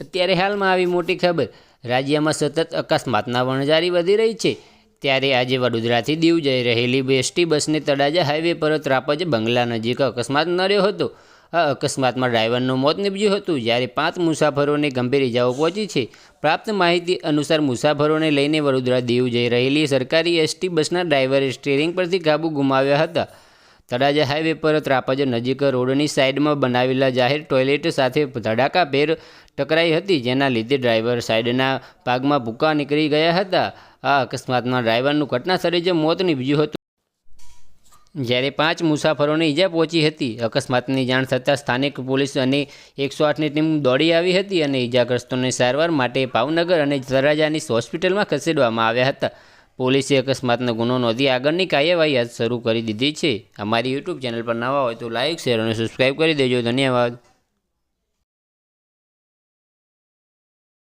અત્યારે હાલમાં આવી મોટી ખબર. રાજ્યમાં સતત અકસ્માતના વણઝારી વધી રહી છે. ત્યારે આજે વડોદરાથી દીવ જઈ રહેલી એસટી બસને તળાજા હાઈવે પર ત્રાપજ બંગલા નજીક અકસ્માત નડ્યો હતો. આ અકસ્માતમાં ડ્રાઈવરનું મોત નીપજ્યું હતું, જ્યારે પાંચ મુસાફરોને ગંભીર ઇજાઓ પહોંચી છે. પ્રાપ્ત માહિતી અનુસાર મુસાફરોને લઈને વડોદરા દીવ જઈ રહેલી સરકારી એસટી બસના ડ્રાઈવરે સ્ટીરિંગ પરથી કાબુ ગુમાવ્યા હતા. તળાજા હાઈવે પર ત્રાપજ નજીક રોડની સાઈડમાં બનાવેલા જાહેર ટોયલેટ સાથે ધડાકાભેર ટકરાઈ હતી, જેના લીધે ડ્રાઈવર સાઈડના ભાગમાં ભૂકા નીકળી ગયા હતા. આ અકસ્માતમાં ડ્રાઈવરનું ઘટના સ્થળે જ મોત નીપજ્યું હતું. જ્યારે પાંચ મુસાફરોને ઈજા પહોંચી હતી, અકસ્માતની જાણ થતાં સ્થાનિક પોલીસ અને એકસો આઠની ટીમ દોડી આવી હતી અને ઈજાગ્રસ્તોને સારવાર માટે ભાવનગર અને તરાજાની હોસ્પિટલમાં ખસેડવામાં આવ્યા હતા. પોલીસે અકસ્માતનો ગુનો નોંધી આગળની કાર્યવાહી હાથ શરૂ કરી દીધી છે. અમારી યુટ્યુબ ચેનલ પર નવા હોય તો લાઇક શેર અને સબસ્ક્રાઈબ કરી દેજો. ધન્યવાદ.